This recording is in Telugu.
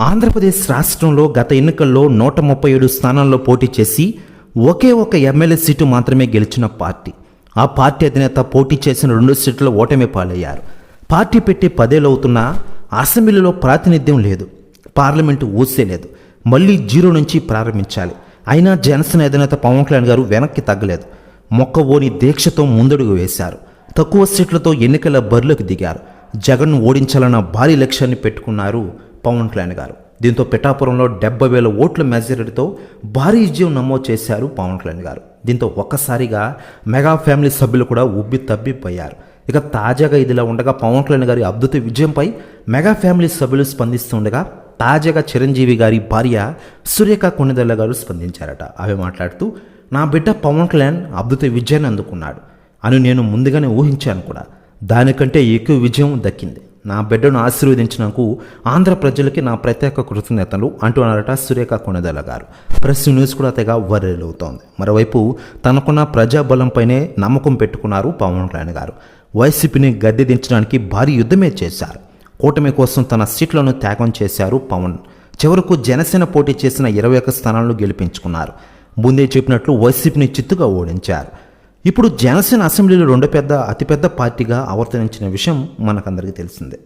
ఆంధ్రప్రదేశ్ రాష్ట్రంలో గత ఎన్నికల్లో నూట ముప్పై ఏడు స్థానాల్లో పోటీ చేసి ఒకే ఒక ఎమ్మెల్యే సీటు మాత్రమే గెలిచిన పార్టీ. ఆ పార్టీ అధినేత పోటీ చేసిన రెండు సీట్ల ఓటమి పాలయ్యారు. పార్టీ పెట్టి పదేలవుతున్నా అసెంబ్లీలో ప్రాతినిధ్యం లేదు. పార్లమెంటు ఊసే లేదు. మళ్ళీ జీరో నుంచి ప్రారంభించాలి. అయినా జనసేన అధినేత పవన్ కళ్యాణ్ గారు వెనక్కి తగ్గలేదు. మొక్కవోని దీక్షతో ముందడుగు వేశారు. తక్కువ సీట్లతో ఎన్నికల బరిలోకి దిగారు. జగన్ను ఓడించాలన్న భారీ లక్ష్యాన్ని పెట్టుకున్నారు పవన్ కళ్యాణ్ గారు. దీంతో పిఠాపురంలో డెబ్బై వేల ఓట్ల మెజారిటీతో భారీ విజయం నమోదు చేశారు పవన్ కళ్యాణ్ గారు. దీంతో ఒక్కసారిగా మెగా ఫ్యామిలీ సభ్యులు కూడా ఉబ్బి తబ్బిపోయారు. ఇక తాజాగా ఇదిలా ఉండగా పవన్ కళ్యాణ్ గారి అద్భుత విజయంపై మెగా ఫ్యామిలీ సభ్యులు స్పందిస్తుండగా తాజాగా చిరంజీవి గారి భార్య సురేఖ కొన్నిదెల్ల గారు స్పందించారట. ఆమె మాట్లాడుతూ నా బిడ్డ పవన్ కళ్యాణ్ అద్భుత విజయాన్ని అందుకున్నాడు. అని నేను ముందుగానే ఊహించాను కూడా. దానికంటే ఎక్కువ విజయం దక్కింది. నా బిడ్డను ఆశీర్వదించినందుకు ఆంధ్ర ప్రజలకి నా ప్రత్యేక కృతజ్ఞతలు అంటున్నారట సురేఖ కొనదల గారు. ప్రెస్ న్యూస్ కూడా తెగ అవుతోంది. మరోవైపు తనకున్న ప్రజాబలంపైనే నమ్మకం పెట్టుకున్నారు పవన్ కళ్యాణ్ గారు. వైసీపీని గద్దె దించడానికి భారీ యుద్ధమే చేశారు. కూటమి కోసం తన సీట్లను త్యాగం చేశారు పవన్. చివరకు జనసేన పోటీ చేసిన ఇరవై ఒక్క స్థానాలను గెలిపించుకున్నారు. ముందే చెప్పినట్లు వైసీపీని చిత్తుగా ఓడించారు. ఇప్పుడు జనసేన అసెంబ్లీలో రెండు పెద్ద అతిపెద్ద పార్టీగా అవతరించిన విషయం మనకందరికీ తెలిసిందే.